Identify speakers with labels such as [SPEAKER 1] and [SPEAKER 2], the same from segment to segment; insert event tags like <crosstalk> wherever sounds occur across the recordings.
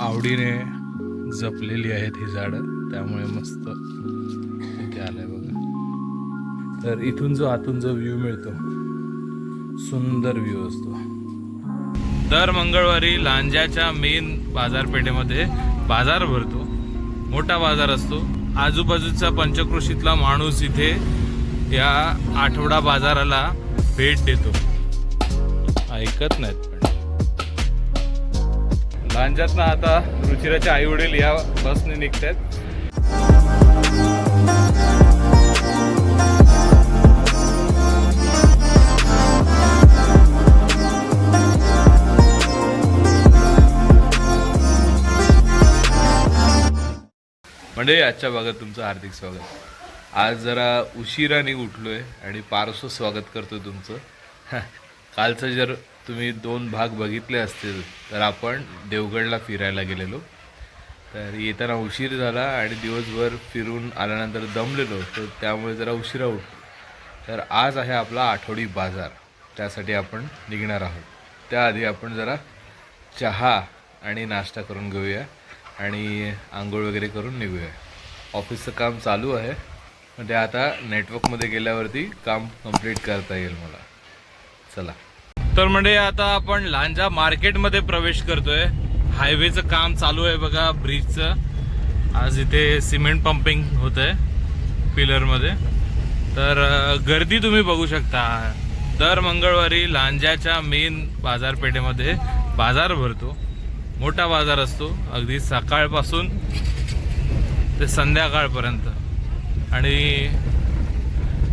[SPEAKER 1] आवडीने जपलेली आहेत ही झाडं. त्यामुळे मस्त इथे आलंय बघा. तर इथून जो आतून जो व्ह्यू मिळतो सुंदर व्ह्यू असतो. दर मंगळवारी लांजाच्या मेन बाजारपेठेमध्ये बाजार भरतो. मोठा बाजार असतो. आजूबाजूचा पंचक्रोशीतला माणूस इथे या आठवडा बाजाराला भेट देतो. ऐकत नाहीत. लांजातनं आता रुचिराचे आई वडील या बसने निघतात म्हणजे आजच्या भागात तुमचं हार्दिक स्वागत. आज जरा उशिराने उठलोय आणि पारसं स्वागत करतो तुमचं. <laughs> कालचं जर तुम्ही दोन भाग बघितले असतील तर आपण देवगडला फिरायला गेलेलो. तर येताना उशीर झाला आणि दिवसभर फिरून आल्यानंतर दमलेलो तर त्यामुळे जरा उशिरा उठलो. तर आज आहे आपला आठवडी बाजार त्यासाठी आपण निघणार आहोत. त्याआधी आपण जरा चहा आणि नाश्ता करून घेऊया आणि आंघोळ वगैरे करून निघूया. ऑफिसचं काम चालू आहे. पण ते आता नेटवर्कमध्ये गेल्यावरती काम कंप्लीट करता येईल मला. चला. तर म्हणजे आता आपण लांजा मार्केटमध्ये प्रवेश करतोय. हायवेचं काम चालू आहे बघा ब्रिजचं. आज इथे सिमेंट पंपिंग होत आहे पिलरमध्ये. तर गर्दी तुम्ही बघू शकता. दर मंगळवारी लांजाच्या मेन बाजारपेठेमध्ये बाजार भरतो. मोठा बाजार असतो. अगदी सकाळपासून ते संध्याकाळपर्यंत. आणि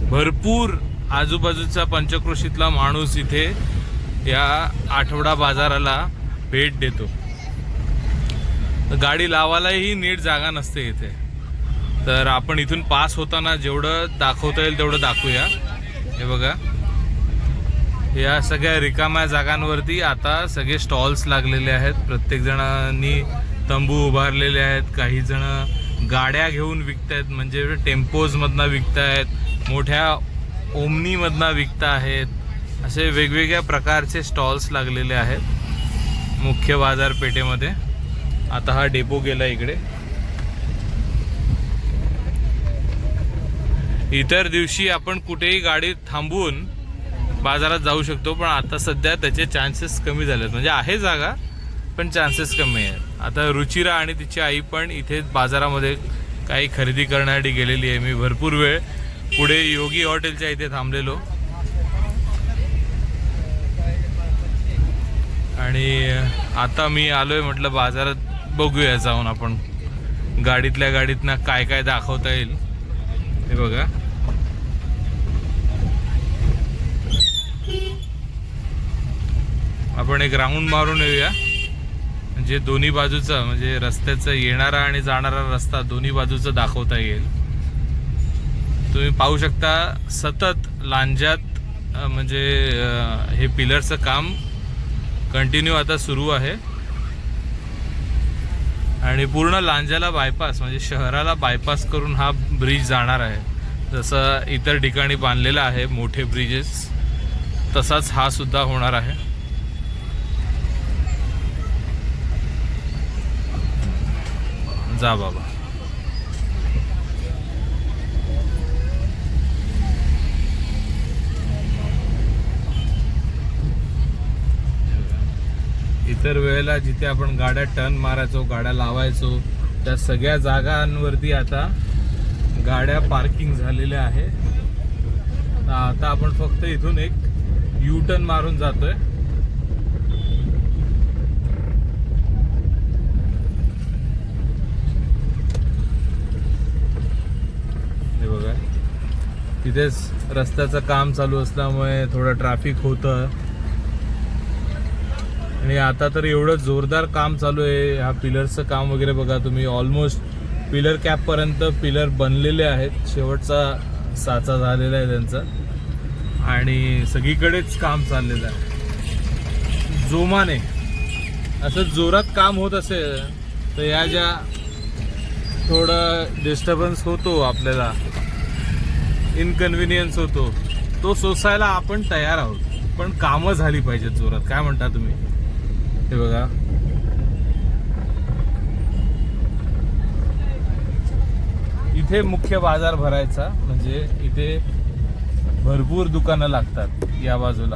[SPEAKER 1] भरपूर आजूबाजूचा पंचक्रोशीतला माणूस इथे या आठवडा बाजाराला भेट देतो. गाडी लावायलाही नीट जागा नसते इथे. तर आपण इथून पास होताना जेवढं दाखवता येईल तेवढं दाखवूया. हे बघा. या सगळ्या रिकाम्या जागांवरती आता सगळे स्टॉल्स लागलेले आहेत. प्रत्येकजणांनी तंबू उभारलेले आहेत. काही जण गाड्या घेऊन विकतायत म्हणजे टेम्पोजमधनं विकतायत मोठ्या ओमनीमधनं विकता आहेत असे वेगवेगळ्या प्रकारचे स्टॉल्स लागलेले आहेत. मुख्य बाजारपेठेमध्ये. आता हा डेपो गेला इकडे. इतर दिवशी आपण कुठेही गाडी थांबवून बाजारात जाऊ शकतो पण आता सध्या त्याचे चान्सेस कमी झाले आहेत म्हणजे आहे जागा पण चान्सेस कमी आहेत. आता रुचिरा आणि तिची आई पण इथे बाजारामध्ये काही खरेदी करण्यासाठी गेलेली आहे. मी भरपूर वेळ पुढे योगी हॉटेलच्या इथे थांबलेलो. आणि आता मी आलो आहे म्हटलं बाजारात बघूया जाऊन आपण. गाडीतल्या गाडीतनं काय काय दाखवता येईल. हे बघा. आपण एक राऊंड मारून येऊया. म्हणजे दोन्ही बाजूचं म्हणजे रस्त्याचं येणारा आणि जाणारा रस्ता दोन्ही बाजूचं दाखवता येईल. तुम्ही पाहू शकता सतत लांजात म्हणजे हे पिलरचं काम कंटिन्यू आता सुरू आहे. आणि पूर्ण लांजाला बायपास म्हणजे शहराला बायपास करून हा ब्रिज जाणार आहे. जसं इतर ठिकाणी बांधलेला आहे मोठे ब्रिजेस तसाच हा सुद्धा होणार आहे. जा बाबा. इतर वेळेला जिथे आपण गाड्या टर्न मारायचो गाड्या लावायचो त्या सगळ्या जागांवरती आता गाड्या पार्किंग झालेल्या आहे. आता आपण फक्त इथून एक यू टर्न मारून जातोय. हे बघा. तिथेच रस्त्याचं काम चालू असल्यामुळे थोडं ट्रॅफिक होतं. आणि आता तर एवढं जोरदार काम चालू आहे. ह्या पिलरचं काम वगैरे बघा तुम्ही. ऑलमोस्ट पिलर कॅपपर्यंत पिलर बनलेले आहेत. शेवटचा साचा झालेला आहे त्यांचा. आणि सगळीकडेच काम चाललेलं आहे. जोमाने असं जोरात काम होत असेल तर या ज्या थोडं डिस्टर्बन्स होतो आपल्याला इनकन्व्हिनियन्स होतो तो सोसायला आपण तयार आहोत. पण कामं झाली पाहिजेत जोरात. काय म्हणता तुम्ही? हे बघा. इथे मुख्य बाजार भरायचा म्हणजे इथे भरपूर दुकानं लागतात या बाजूला.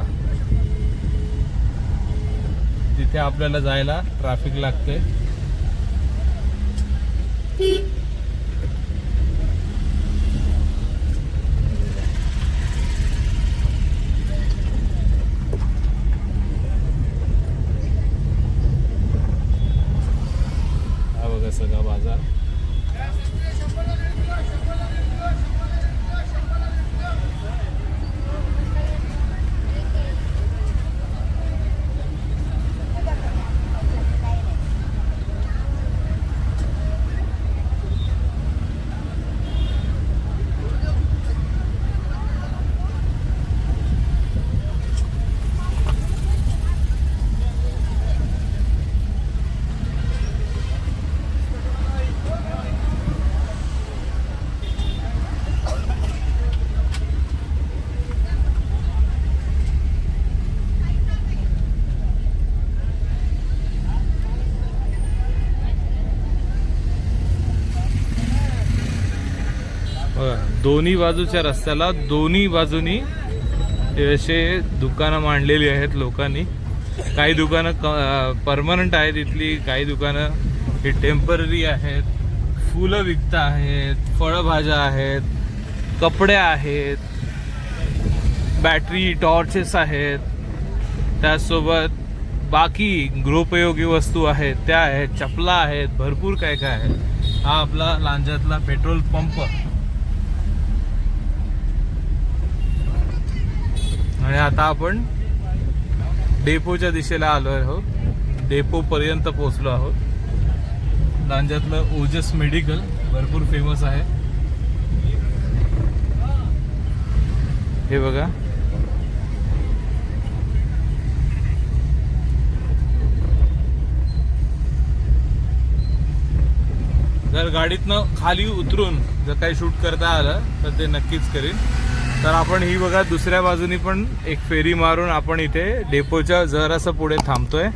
[SPEAKER 1] तिथे आपल्याला जायला ट्रॅफिक लागते. दोन्ही बाजूच्या रस्त्याला दोन्ही बाजूनी असे दुकानं मांडलेली आहेत लोकांनी. काही दुकानं परमनंट आहेत इथली काही दुकानं ही टेंपररी आहेत. फुलं विकत आहेत फळभाज्या आहेत कपडे आहेत बॅटरी टॉर्चेस आहेत. त्याचसोबत बाकी गृहोपयोगी वस्तू आहेत त्या आहेत चपला आहेत भरपूर काय काय आहे हा आपला लांजातला पेट्रोल पंप आणि आता आपण डेपोच्या दिशेला आलो आहोत. डेपो पर्यंत पोहोचलो आहोत. लांजातलं ओजस मेडिकल भरपूर फेमस आहे. हे बघा. जर गाडीतनं खाली उतरून जर काही शूट करता आलं तर ते नक्कीच करीन. तर आपण ही बघा दुसऱ्या बाजूनी पण एक फेरी मारून आपण इथे डेपोच्या जरासं पुढे थांबतोय.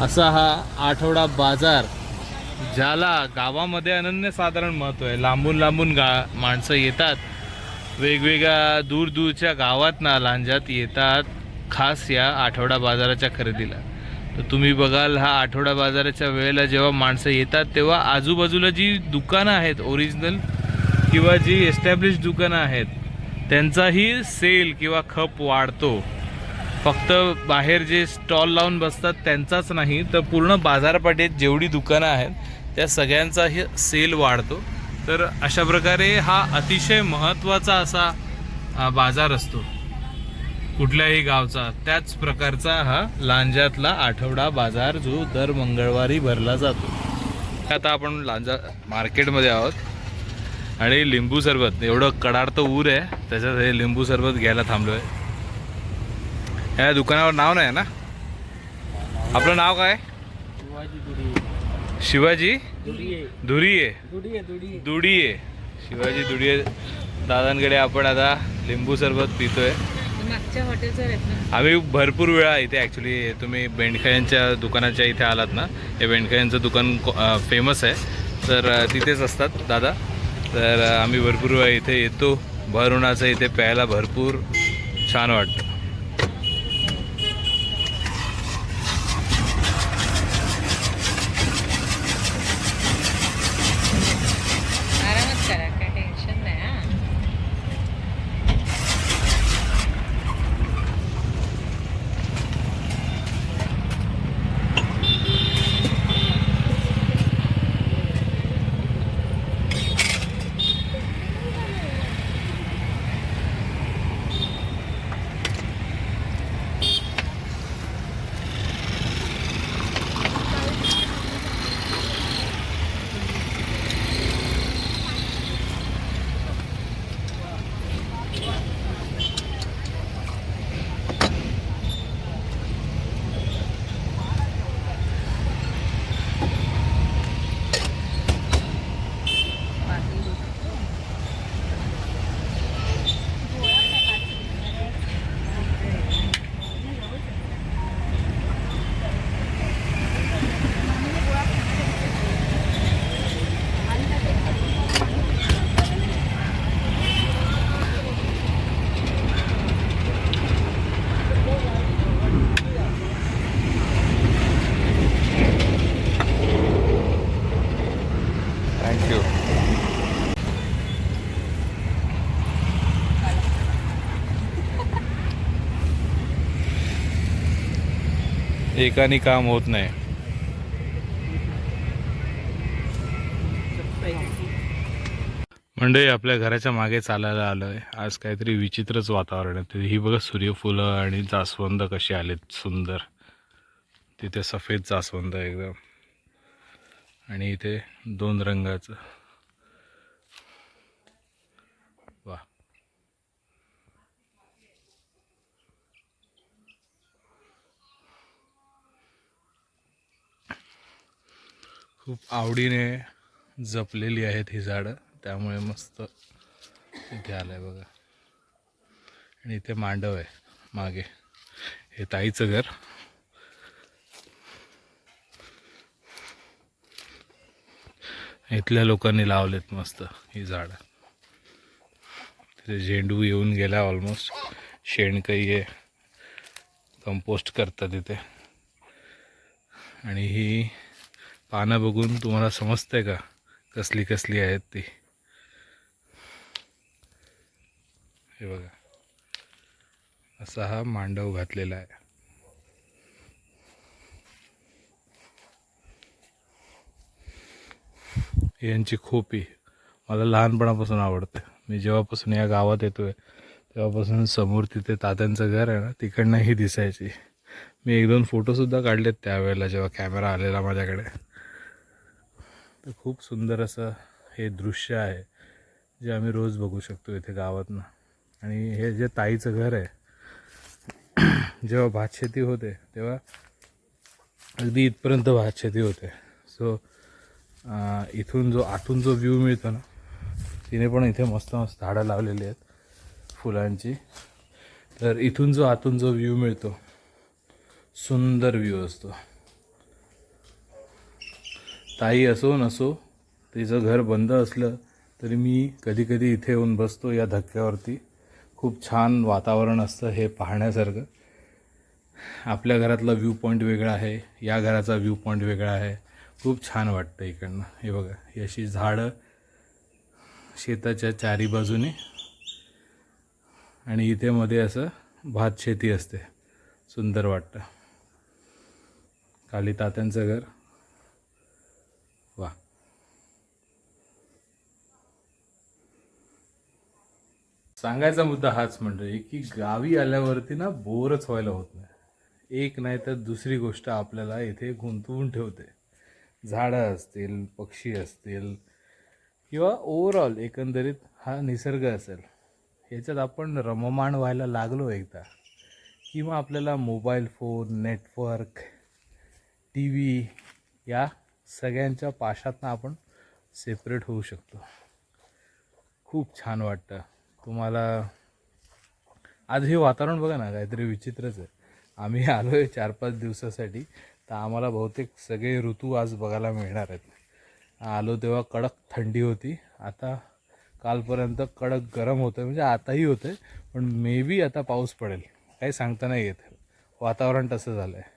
[SPEAKER 1] असा हा आठवडा बाजार ज्याला गावामध्ये अनन्यसाधारण महत्त्व आहे. लांबून लांबून गा माणसं येतात. वेगवेगळ्या दूरदूरच्या गावात ना लांजात येतात खास या आठवडा बाजाराच्या खरेदीला. तर तुम्ही बघाल हा आठवडा बाजाराच्या वेळेला जेव्हा माणसं येतात तेव्हा आजूबाजूला जी दुकानं आहेत ओरिजिनल किंवा जी एस्टॅब्लिश दुकानं आहेत त्यांचाही सेल किंवा खप वाढतो. फक्त बाहेर जे स्टॉल लावून बसतात त्यांचाच नाही तर पूर्ण बाजारपेठेत जेवढी दुकानं आहेत त्या सगळ्यांचाही सेल वाढतो. तर अशा प्रकारे हा अतिशय महत्त्वाचा असा बाजार असतो. कुठल्याही गावचा त्याच प्रकारचा हा लांजातला आठवडा बाजार जो दर मंगळवारी भरला जातो. आता आपण लांजा मार्केटमध्ये आहोत. आणि लिंबू सरबत. एवढं कडाडतं ऊर आहे. त्याच्यात हे लिंबू सरबत घ्यायला थांबलो आहे या दुकानावर नाव नाही ना? आपलं नाव काय? शिवाजी धुरिये दुडिये शिवाजी दुडिये दादांकडे आपण आता लिंबू सरबत पितोय. आम्ही भरपूर वेळा इथे ॲक्च्युली तुम्ही बेंडखळ्यांच्या दुकानाच्या इथे आलात ना? हे बेंडखळ्यांचं दुकान फेमस आहे. तर तिथेच असतात. दादा? तर आम्ही भरपूर वेळा इथे येतो. भर उन्हाचं इथे प्यायला भरपूर छान वाटतं
[SPEAKER 2] आरामात करा काय टेन्शन नाही हा
[SPEAKER 1] एकाने काम होत नाही. म्हणजे आपल्या घराच्या मागे चालायला आलोय. आज काहीतरी विचित्रच वातावरण आहे. ही बघा सूर्यफुलं आणि जास्वंद कशी आलेत सुंदर. तिथे सफेद जास्वंद एकदम. आणि इथे दोन रंगाचं. खूप आवडीने जपलेली आहेत ही झाडं. त्यामुळे मस्त इथे आहे बघा. आणि इथे मांडव आहे मागे. हे ताईचं घर. इथल्या लोकांनी लावलेत मस्त ही झाडं. तिथे झेंडू येऊन गेला ऑलमोस्ट शेणकही आहे कंपोस्ट करतात इथे. आणि ही पानं बघून तुम्हाला समजतंय का कसली कसली आहेत ती? हे बघा. असा हा मांडव घातलेला आहे. यांची खोपी मला लहानपणापासून आवडते. मी जेव्हापासून या गावात येतोय तेव्हापासून समोर तिथे तात्यांचं घर आहे ना तिकडनं ही दिसायची. मी एक दोन फोटोसुद्धा काढलेत त्यावेळेला जेव्हा कॅमेरा आलेला माझ्याकडे. तर खूप सुंदर असं हे दृश्य आहे जे आम्ही रोज बघू शकतो इथे गावातनं. आणि हे जे ताईचं घर आहे <clears throat> जेव्हा भातशेती होते तेव्हा अगदी इथपर्यंत भातशेती होते. सो इथून जो आतून जो व्ह्यू मिळतो ना तिने पण इथे मस्त मस्त झाडं लावलेली आहेत फुलांची. तर इथून जो आतून जो व्ह्यू मिळतो सुंदर व्ह्यू असतो. ताई असो नसो तिचं घर बंद असलं तरी मी कधीकधी इथे येऊन बसतो या धक्क्यावरती. खूप छान वातावरण असतं हे पाहण्यासारखं. आपल्या घरातला व्ह्यू पॉईंट वेगळा आहे या घराचा व्ह्यू पॉईंट वेगळा आहे. खूप छान वाटतं इकडनं. हे बघा ही अशी झाडं शेताच्या चारी बाजूने आणि इथे मध्ये असं भात शेती असते. सुंदर वाटतं. खाली तात्यांचं घर. सांगायचा मुद्दा हाच म्हणजे की गावी आल्यावरती ना बोरच व्हायला होत नाही. एक नाही तर दुसरी गोष्ट आपल्याला इथे गुंतवून ठेवते. झाडं असतील पक्षी असतील किंवा ओव्हरऑल एकंदरीत हा निसर्ग असेल ह्याच्यात आपण रममाण व्हायला लागलो एकदा. किंवा आपल्याला mobile phone network T V या सगळ्यांच्या पाशातनं आपण सेपरेट होऊ शकतो. खूप छान वाटतं. तुम्हाला आज हे वातावरण बघा ना काहीतरी विचित्रच आहे. आम्ही आलो आहे चार पाच दिवसासाठी तर आम्हाला बहुतेक सगळे ऋतू आज बघायला मिळणार आहेत. आलो तेव्हा कडक थंडी होती आता कालपर्यंत कडक गरम होतं म्हणजे आताही होतं पण मे बी आता पाऊस पडेल. काही सांगता नाही येत. वातावरण तसं झालं आहे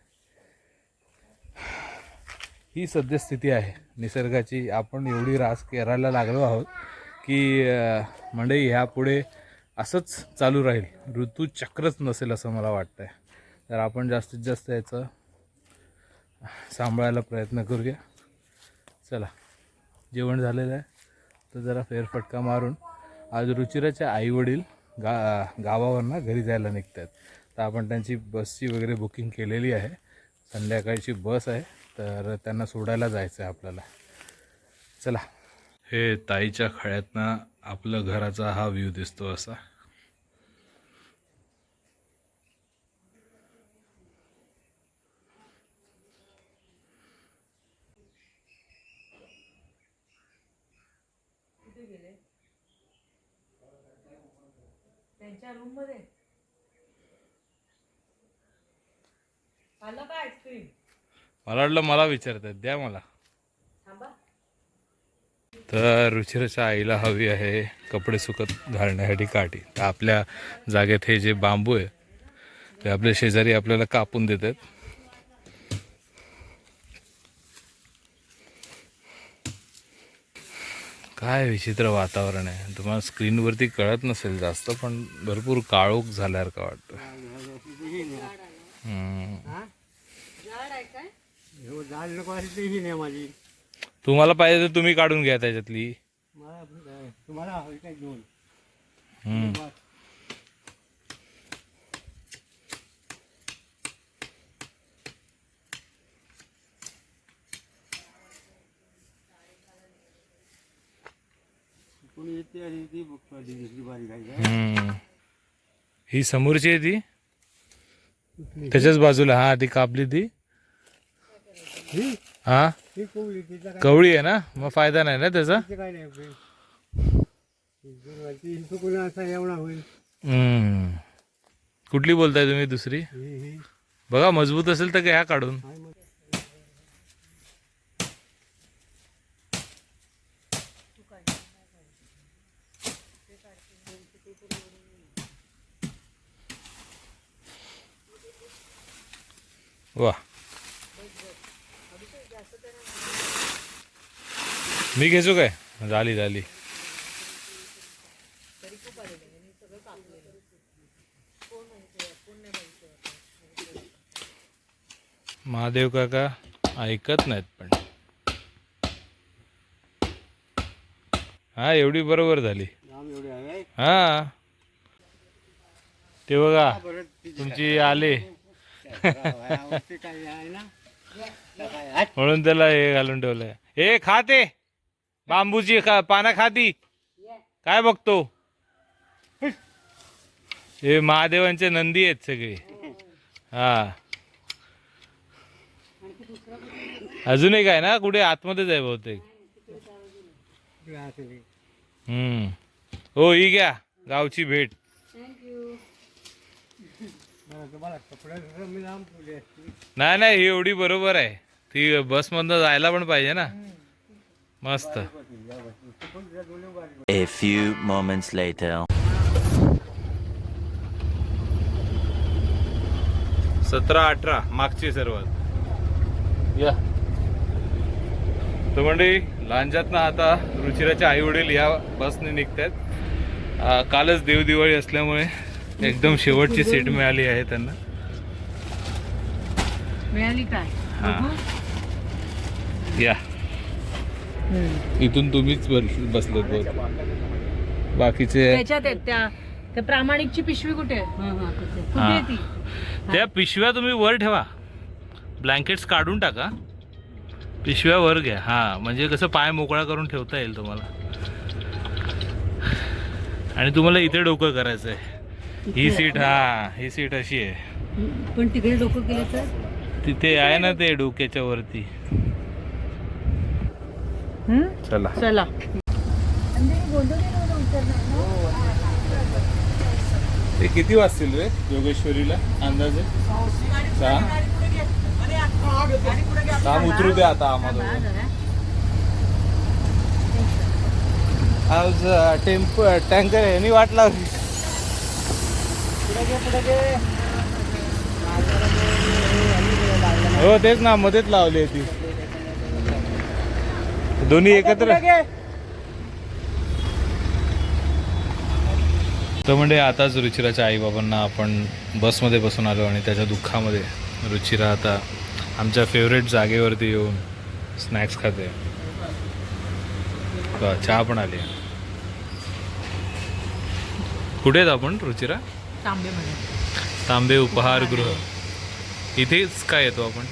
[SPEAKER 1] ही सद्यस्थिती आहे. निसर्गाची आपण एवढी रास करायला लागलो आहोत की म्हणजे ह्यापुढे असंच चालू राहील. ऋतूचक्रच नसेल असं मला वाटतं आहे तर आपण जास्तीत जास्त याचं सांभाळायला प्रयत्न करूया. चला जेवण झालेलं आहे. तर जरा फेरफटका मारून आज रुचिराचे आईवडील गा गावावरनं घरी जायला निघत आहेत तर आपण त्यांची बसची वगैरे बुकिंग केलेली आहे. संध्याकाळची बस आहे. तर त्यांना सोडायला जायचं आहे आपल्याला. चला हे ताईच्या खळ्यातनं आपलं घराचा हा व्ह्यू दिसतो असा.
[SPEAKER 2] त्यांच्या रूममध्ये. आलं का आईस्क्रीम
[SPEAKER 1] मला वाटलं मला विचारतात द्या मला. तर रुचिराच्या आईला हवी आहे कपडे सुकत घालण्यासाठी काठी. तर आपल्या जागेत हे जे बांबू आहे ते आपल्या शेजारी आपल्याला कापून देतात. काय विचित्र वातावरण आहे. तुम्हाला स्क्रीनवरती कळत नसेल जास्त पण भरपूर काळोख झाल्यासारखं वाटतं.
[SPEAKER 3] हो झाड नको माझी.
[SPEAKER 1] तुम्हाला पाहिजे तर तुम्ही काढून घ्या त्याच्यातली
[SPEAKER 3] मला आपलं काय, तुम्हाला हवी काय दोन
[SPEAKER 1] हम्म.
[SPEAKER 3] बस. कोणी येते आणि ती बघतो आधी दुसरी बारी काय काय
[SPEAKER 1] हम्म. ही समोरची आहे ती त्याच्याच बाजूला हा ती कापली ती
[SPEAKER 3] ही
[SPEAKER 1] हा
[SPEAKER 3] कोवळी तिचा काय
[SPEAKER 1] कवळी आहे ना? मग फायदा नाही ना त्याचा?
[SPEAKER 3] तिचं काय नाही उपयोग. ती चुकून असा एवढा होईल.
[SPEAKER 1] हम्म. कुठली बोलताय तुम्ही दुसरी?
[SPEAKER 3] ही ही.
[SPEAKER 1] बघा मजबूत असेल तर घ्या काढून.
[SPEAKER 3] मग.
[SPEAKER 1] वा. मी घेतो काय झाली झाली महादेव काका ऐकत नाहीत पण हा एवढी बरोबर झाली हा ते बघा तुमची आले? म्हणून त्याला हे घालून ठेवलंय हे खाते बांबूची खा पानं खाती? काय बघतो? हे महादेवांचे नंदी आहेत सगळे. हा. अजूनही काय ना कुठे आतमध्येच आहे बहुतेक. हम्म. हो ही घ्या गावची भेट. नाही नाही ही एवढी बरोबर आहे. ती बसमधनं जायला पण पाहिजे ना. मस्त.
[SPEAKER 4] A few moments later.
[SPEAKER 1] सतरा अठरा मागची सर्वात या. तर म्हणजे लांजातनं आता रुचिराचे आई वडील या बसने निघतात कालच देवदिवाळी असल्यामुळे एकदम शेवटची सीट मिळाली आहे त्यांना.
[SPEAKER 2] मिळाली काय?
[SPEAKER 1] हा. या. इथून तुम्हीच बस- बसलेत बहुत बाकीचे
[SPEAKER 2] त्याच्यात आहेत त्या. त्या प्रामाणिकची पिशवी कुठे आहे? कुठे
[SPEAKER 1] हा.
[SPEAKER 2] आहे ती?
[SPEAKER 1] त्या पिशव्या तुम्ही वर ठेवा. ब्लँकेट्स काढून टाका. पिशव्या वर घ्या. हा म्हणजे कसं पाय मोकळा करून ठेवता येईल तुम्हाला. आणि तुम्हाला इथे डोकं करायचं आहे ही सीट हा ही सीट अशी आहे.
[SPEAKER 2] पण तिकडे डोकं केलं तर?
[SPEAKER 1] तिथे आहे ना ते डोक्याच्या वरती. चला.
[SPEAKER 2] चला.
[SPEAKER 1] ते किती वाजतील रे योगेश्वरीला अंदाजे? सहा? काम उतरू दे आता आम्हाला. आज टेम्पो टँकर यांनी वाट लावली. हो तेच ना मध्येच लावली ती. दोन्ही एकत्र? तर म्हणजे आताच रुचिराच्या आईबाबांना आपण बसमध्ये बसून आलो आणि त्याच्या दुःखामध्ये रुचिरा आता आमच्या फेवरेट जागेवरती येऊन स्नॅक्स खाते. चहा पण आली. कुठे आहेत आपण रुचिरा? तांबे उपहारगृह इथेच काय येतो आपण?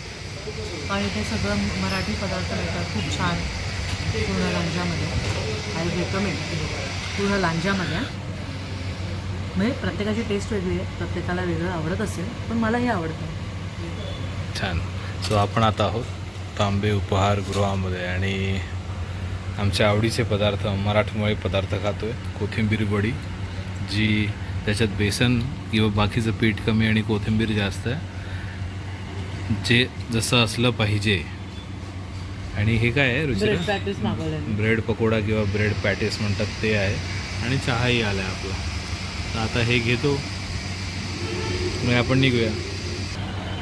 [SPEAKER 2] इथे सगळं मराठी पदार्थ मिळतात. खूप छान. पूर्ण लांजामध्ये. आय रेकमेंड पूर्ण लांजामध्ये म्हणजे प्रत्येकाची टेस्ट वेगळी आहे. प्रत्येकाला वेगळं आवडत असेल पण मलाही आवडतं.
[SPEAKER 1] छान. सो आपण आता आहोत तांबे उपहारगृहामध्ये आणि आमच्या आवडीचे पदार्थ मराठमोळे पदार्थ खातो आहे कोथिंबीर वडी जी त्याच्यात बेसन किंवा बाकीचं पीठ कमी आणि कोथिंबीर जास्त आहे. जे जसं असलं पाहिजे आणि हे काय आहे
[SPEAKER 2] ब्रेड
[SPEAKER 1] रुचिरा
[SPEAKER 2] पॅटीस मागवलं
[SPEAKER 1] ब्रेड पकोडा किंवा ब्रेड पॅटीस म्हणतात ते आहे. आणि चहाही आला आहे आपला. तर आता हे घेतो. मग आपण निघूया.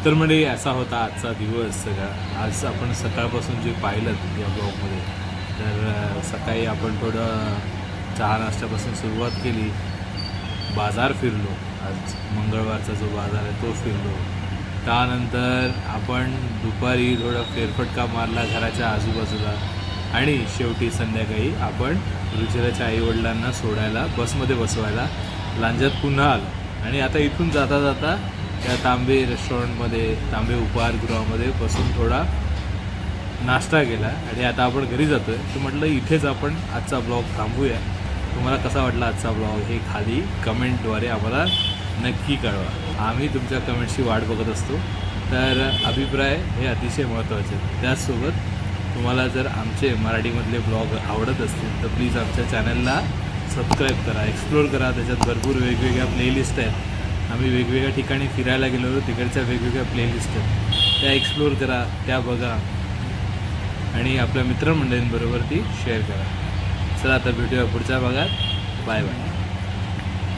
[SPEAKER 1] तर म्हणजे असा होता आजचा दिवस सगळा. आज आपण सकाळपासून जे पाहिलं या ब्लॉगमध्ये तर सकाळी आपण थोडं चहा नाश्त्यापासून सुरुवात केली. बाजार फिरलो. आज मंगळवारचा जो बाजार आहे तो फिरलो. त्यानंतर आपण दुपारी थोडा फेरफटका मारला घराच्या आजूबाजूला. आणि शेवटी संध्याकाळी आपण रुचिराच्या आईवडिलांना सोडायला बसमध्ये बसवायला लांजात पुन्हा आलो. आणि आता इथून जाता जाता त्या तांबे रेस्टॉरंटमध्ये तांबे उपहारगृहामध्ये बसून थोडा नाश्ता केला. आणि आता आपण घरी जातो आहे तर म्हटलं इथेच आपण आजचा ब्लॉग थांबूया. तुम्हाला कसा वाटला आजचा ब्लॉग हे खाली कमेंटद्वारे आम्हाला नक्की कळवा. आम्ही तुमच्या कमेंटची वाट बघत असतो. तर अभिप्राय हे अतिशय महत्त्वाचे आहेत. त्याचसोबत तुम्हाला जर आमचे मराठीमधले ब्लॉग आवडत असतील तर प्लीज आमच्या चॅनलला सबस्क्राईब करा एक्सप्लोर करा. त्याच्यात भरपूर वेगवेगळ्या प्लेलिस्ट आहेत. आम्ही वेगवेगळ्या ठिकाणी फिरायला गेलो तिकडच्या वेगवेगळ्या प्लेलिस्ट आहेत. त्या एक्सप्लोर करा त्या बघा. आणि आपल्या मित्रमंडळींबरोबर ती शेअर करा. चला आता भेटूया पुढच्या भागात. Bye bye.